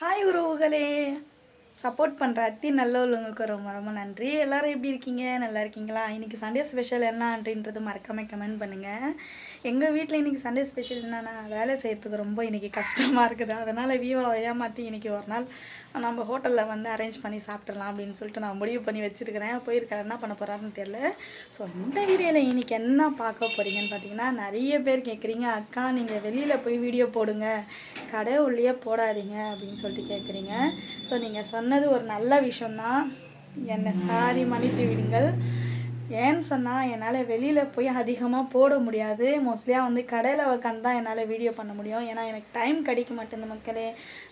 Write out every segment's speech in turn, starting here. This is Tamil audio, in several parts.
ஹாய் உறவுகளே. சப்போர்ட் பண்ணுற அத்தி நல்லவங்களுக்கு ரொம்ப ரொம்ப நன்றி. எல்லோரும் எப்படி இருக்கீங்க? நல்லா இருக்கீங்களா? இன்னைக்கு சண்டே ஸ்பெஷல் என்னன்றது மறக்காமல் கமெண்ட் பண்ணுங்கள் எங்கள் வீட்டில் இன்றைக்கி சண்டே ஸ்பெஷல் என்னென்னா வேலை செய்கிறதுக்கு ரொம்ப இன்றைக்கி கஷ்டமாக இருக்குது. அதனால் வீவாவை ஏமாற்றி இன்றைக்கி ஒரு நாள் நம்ம ஹோட்டலில் வந்து அரேஞ்ச் பண்ணி சாப்பிட்றலாம் அப்படின்னு சொல்லிட்டு நான் முடிவு பண்ணி வச்சுருக்கிறேன். போயிருக்காரு என்ன பண்ண போகிறாருன்னு தெரில ஸோ இந்த வீடியோவில் இன்னைக்கு என்ன பார்க்க போகிறீங்கன்னு பார்த்தீங்கன்னா நிறைய பேர் கேட்குறீங்க அக்கா நீங்கள் வெளியில் போய் வீடியோ போடுங்க. கடை உள்ளே போடாதீங்க. அப்படின்னு சொல்லிட்டு கேட்குறீங்க ஸோ நீங்கள் சொன்னது ஒரு நல்ல விஷயம்தான். என்னை சாரி மன்னித்து விடுங்கள். ஏன்னு சொன்னால் என்னால் வெளியில் போய் அதிகமாக போட முடியாது. மோஸ்ட்லியாக வந்து கடையில் உக்காந்து தான் என்னால் வீடியோ பண்ண முடியும். ஏன்னா எனக்கு டைம் கிடைக்க மாட்டேங்குது மக்களே.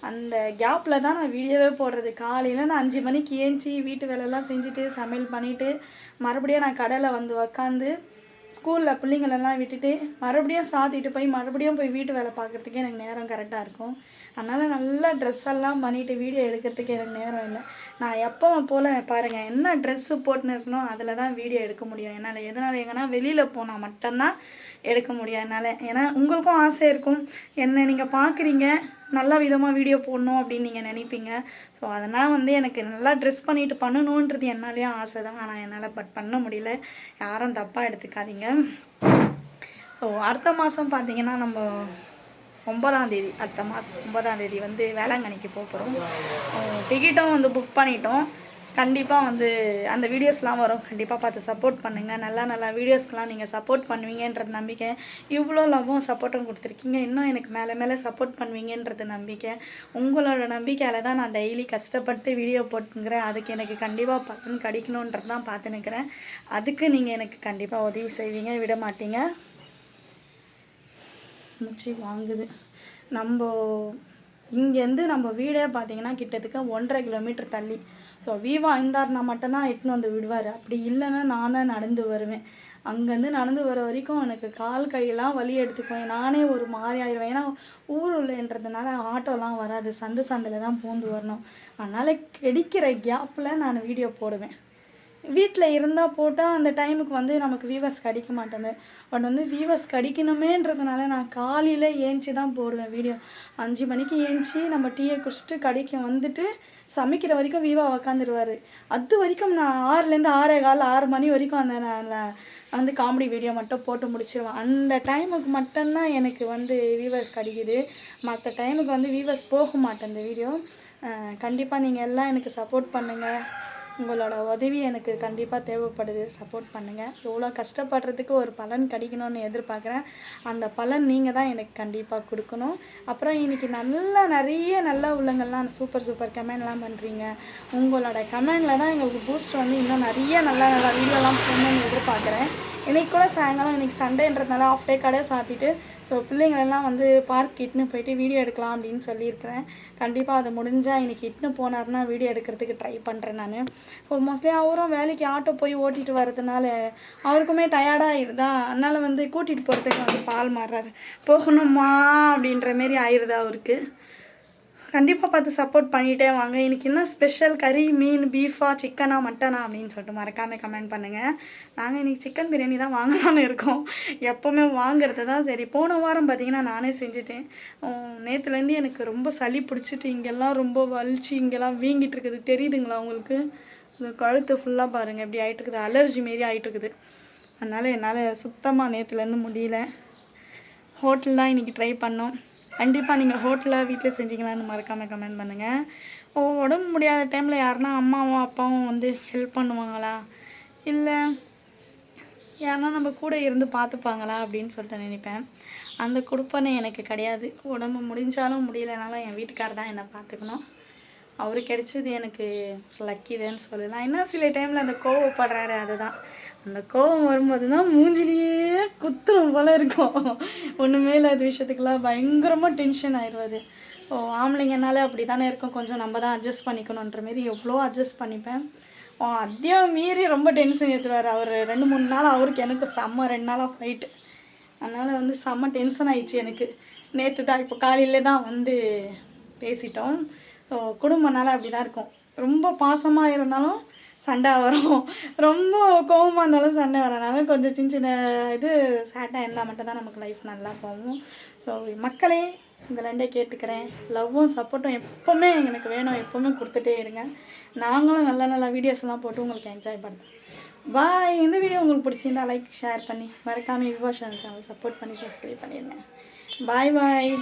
அந்த கேப்பில் தான் நான் வீடியோவே போடுறது. காலையில் நான் அஞ்சு மணிக்கு ஏஞ்சி வீட்டு வேலையெல்லாம் செஞ்சுட்டு சமையல் பண்ணிவிட்டு மறுபடியும் நான் கடையில் வந்து உக்காந்து ஸ்கூலில் பிள்ளைங்களெல்லாம் விட்டுட்டு மறுபடியும் சாத்திட்டு போய் மறுபடியும் போய் வீட்டு வேலை பார்க்குறதுக்கே எனக்கு நேரம் கரெக்டாக இருக்கும். அதனால் நல்லா ட்ரெஸ் எல்லாம் பண்ணிவிட்டு வீடியோ எடுக்கிறதுக்கு எனக்கு நேரம் இல்லை. நான் எப்போ போல் பாருங்கள் என்ன ட்ரெஸ்ஸு போட்டுன்னு இருக்கணும் அதில் தான் வீடியோ எடுக்க முடியும். என்னால் எதனால் எங்கன்னா வெளியில் போனால் மட்டும்தான் எடுக்க முடியாதனால என்னால் ஏன்னா உங்களுக்கும் ஆசை இருக்கும். என்ன நீங்கள் பார்க்குறீங்க நல்ல விதமாக வீடியோ போடணும் அப்படின்னு நீங்கள் நினைப்பீங்க. ஸோ அதனால் வந்து எனக்கு நல்லா ட்ரெஸ் பண்ணிட்டு பண்ணணுன்றது என்னாலேயும் ஆசை தான் ஆனால் என்னால் பட் பண்ண முடியல. யாரும் தப்பாக எடுத்துக்காதீங்க. ஸோ அடுத்த மாதம் பார்த்தீங்கன்னா நம்ம ஒன்பதாம் தேதி அடுத்த மாதம் ஒன்பதாம் தேதி வந்து வேளாங்கண்ணிக்கு போக போகிறோம் டிக்கெட்டும் வந்து புக் பண்ணிட்டோம். கண்டிப்பாக வந்து அந்த வீடியோஸ்லாம் வரும். கண்டிப்பாக பார்த்து சப்போர்ட் பண்ணுங்கள் நல்லா நல்லா வீடியோஸ்க்கெலாம் நீங்கள் சப்போர்ட் பண்ணுவீங்கன்றது நம்பிக்கை. இவ்வளோ லவ்வும் சப்போர்ட்டும் கொடுத்துருக்கீங்க. இன்னும் எனக்கு மேலே மேலே சப்போர்ட் பண்ணுவீங்கன்றது நம்பிக்கை. உங்களோட நம்பிக்கையால் தான் நான் டெய்லி கஷ்டப்பட்டு வீடியோ போட்டுங்கிறேன் அதுக்கு எனக்கு கண்டிப்பாக பலன் கிடைக்கணுன்றது தான் பார்த்து நிற்கிறேன் அதுக்கு நீங்கள் எனக்கு கண்டிப்பாக உதவி செய்வீங்க. விட மாட்டீங்க. மூச்சு வாங்குது. நம்ம இங்கேருந்து நம்ம வீடே பார்த்தீங்கன்னா கிட்டத்தட்ட ஒன்றரை கிலோமீட்டர் தள்ளி. ஸோ வீவா இருந்தார்னா மட்டும்தான் எட்டுன்னு வந்து விடுவார். அப்படி இல்லைன்னா நான் தான் நடந்து வருவேன். அங்கேருந்து நடந்து வர வரைக்கும் எனக்கு கால் கையெல்லாம் வலி எடுத்துக்குவேன் நானே ஒரு மாதிரி ஆயிடுவேன் ஏன்னா ஊர் உள்ளன்றதுனால ஆட்டோலாம் வராது. சந்து சந்தில் தான் பூந்து வரணும். அதனால் கிடைக்கிற கேப்பில் நான் வீடியோ போடுவேன். வீட்டில் இருந்தால் போட்டால் அந்த டைமுக்கு வந்து நமக்கு வீவர்ஸ் கிடைக்க மாட்டேங்குது. பட் வந்து வீவர்ஸ் கிடைக்கணுமேன்றதுனால நான் காலையில் ஏஞ்சி தான் போடுவேன் வீடியோ அஞ்சு மணிக்கு ஏஞ்சி நம்ம டீயை குடிச்சிட்டு கடைக்கு வந்துட்டு சமைக்கிற வரைக்கும் வீவா உக்காந்துருவார். அது வரைக்கும் நான் ஆறுலேருந்து ஆறே கால் ஆறு மணி வரைக்கும் அந்த நான் வந்து காமெடி வீடியோ மட்டும் போட்டு முடிச்சிருவேன். அந்த டைமுக்கு மட்டும்தான் எனக்கு வந்து வீவர்ஸ் கிடைக்குது. மற்ற டைமுக்கு வந்து வீவர்ஸ் போக மாட்டேன் இந்த வீடியோ கண்டிப்பாக நீங்கள் எல்லாம் எனக்கு சப்போர்ட் பண்ணுங்கள் உங்களோட உதவி எனக்கு கண்டிப்பாக தேவைப்படுது. சப்போர்ட் பண்ணுங்கள் எவ்வளோ கஷ்டப்படுறதுக்கு ஒரு பலன் கிடைக்கணும்னு எதிர்பார்க்குறேன். அந்த பலன் நீங்கள் தான் எனக்கு கண்டிப்பாக கொடுக்கணும். அப்புறம் இன்றைக்கி நல்ல நிறைய நல்ல உள்ளங்கள்லாம் சூப்பர் சூப்பர் கமெண்ட்லாம் பண்ணுறீங்க உங்களோட கமெண்டில் தான் எங்களுக்கு பூஸ்ட் வந்து இன்னும் நிறைய நல்ல நல்ல வீடியோலாம் போகணும்னு எதிர்பார்க்குறேன். இன்றைக்கி கூட சாயங்காலம் இன்றைக்கி சண்டேன்றதுனால ஆஃப் டே கடை சாத்திட்டு ஸோ பிள்ளைங்களெல்லாம் வந்து பார்க் இட்டுன்னு போயிட்டு வீடியோ எடுக்கலாம் அப்படின்னு சொல்லியிருக்கிறேன். கண்டிப்பாக அது முடிஞ்சால் இன்றைக்கி இட்டுன்னு போனார்னா வீடியோ எடுக்கிறதுக்கு ட்ரை பண்ணுறேன் நான். இப்போ மோஸ்ட்லி அவரும் வேலைக்கு ஆட்டோ போய் ஓட்டிகிட்டு வர்றதுனால அவருக்குமே டயர்டாகிடுதா அதனால் வந்து கூட்டிகிட்டு போகிறதுக்கு வந்து பால் மாறுறாரு. போகணுமா அப்படின்ற மாரி ஆயிடுதா அவருக்கு? கண்டிப்பாக பார்த்து சப்போர்ட் பண்ணிகிட்டே வாங்க. இன்றைக்கி என்ன ஸ்பெஷல் கறி மீன் பீஃபா சிக்கனா மட்டனா அப்படின்னு சொல்லிட்டு மறக்காமல் கமெண்ட் பண்ணுங்கள் நாங்கள் இன்றைக்கி சிக்கன் பிரியாணி தான் வாங்கலாம்னு இருக்கோம். எப்போவுமே வாங்குறது தான் சரி. போன வாரம் பார்த்தீங்கன்னா நானே செஞ்சுட்டேன். நேற்றுலேருந்து எனக்கு ரொம்ப சளி பிடிச்சிட்டு இங்கெல்லாம் ரொம்ப வலிச்சு இங்கெல்லாம் வீங்கிட்டு இருக்குது. தெரியுதுங்களா உங்களுக்கு? கழுத்து ஃபுல்லாக பாருங்கள் எப்படி ஆகிட்டு இருக்குது. அலர்ஜி மாரி ஆகிட்டு இருக்குது. அதனால் என்னால் சுத்தமாக நேற்றுலேருந்து முடியல. ஹோட்டல் தான் இன்றைக்கி ட்ரை பண்ணோம். கண்டிப்பாக நீங்கள் ஹோட்டலில் வீட்டில் செஞ்சீங்களான்னு மறக்காமல் கமெண்ட் பண்ணுங்கள் ஓ உடம்பு முடியாத டைமில் யாருன்னா அம்மாவும் அப்பாவும் வந்து ஹெல்ப் பண்ணுவாங்களா? இல்லை யாருன்னா நம்ம கூட இருந்து பார்த்துப்பாங்களா அப்படின்னு சொல்லிட்டு நினைப்பேன். அந்த கொடுப்பனை எனக்கு கிடையாது. உடம்பு முடிஞ்சாலும் முடியலனாலும் என் வீட்டுக்காரர் தான் என்னை பார்த்துக்கணும் அவரு கிடைச்சது எனக்கு லக்கி தான் சொல்லலாம் இன்னும் சில டைமில் அந்த கோவப்படுறாரு அதுதான். அந்த கோபம் வரும்போது தான் மூஞ்சிலேயே குத்துரும் போல இருக்கும். ஒன்றுமே இல்லாத விஷயத்துக்கெல்லாம் பயங்கரமாக டென்ஷன் ஆயிடுவார். ஓ ஆம்பளைங்கனாலே அப்படி தானே இருக்கும். கொஞ்சம் நம்ம தான் அட்ஜஸ்ட் பண்ணிக்கணுன்ற மாரி எவ்வளோ அட்ஜஸ்ட் பண்ணிப்பேன். ஓ அதையும் மீறி ரொம்ப டென்ஷன் ஏற்றுவார் அவர் ரெண்டு மூணு நாள் அவருக்கு எனக்கு செம்ம ரெண்டு நாளாக ஃபைட்டு அதனால் வந்து செம்ம டென்ஷன் ஆயிடுச்சு எனக்கு. நேற்று தான் இப்போ காலையில தான் வந்து பேசிட்டோம். ஸோ குடும்பனால அப்படி தான் இருக்கும். ரொம்ப பாசமாக இருந்தாலும் சண்டை வரும். ரொம்ப கோவமாக இருந்தாலும் சண்டை வரனால கொஞ்சம் சின்ன சின்ன இது சேட்டாக இருந்தால் மட்டும்தான் நமக்கு லைஃப் நல்லா போகும். ஸோ மக்களே இந்த ரெண்டே கேட்டுக்கிறேன். லவ்வும் சப்போர்ட்டும் எப்போவுமே எனக்கு வேணும். எப்போவுமே கொடுத்துட்டே இருங்க. நாங்களும் நல்ல நல்ல வீடியோஸ்லாம் போட்டு உங்களுக்கு என்ஜாய் பண்ணுறோம் பாய் இந்த வீடியோ உங்களுக்கு பிடிச்சிருந்தா லைக் ஷேர் பண்ணி மறக்காமல் விவா சேனல் சப்போர்ட் பண்ணி சப்ஸ்கிரைப் பண்ணிடுங்க. Bye bye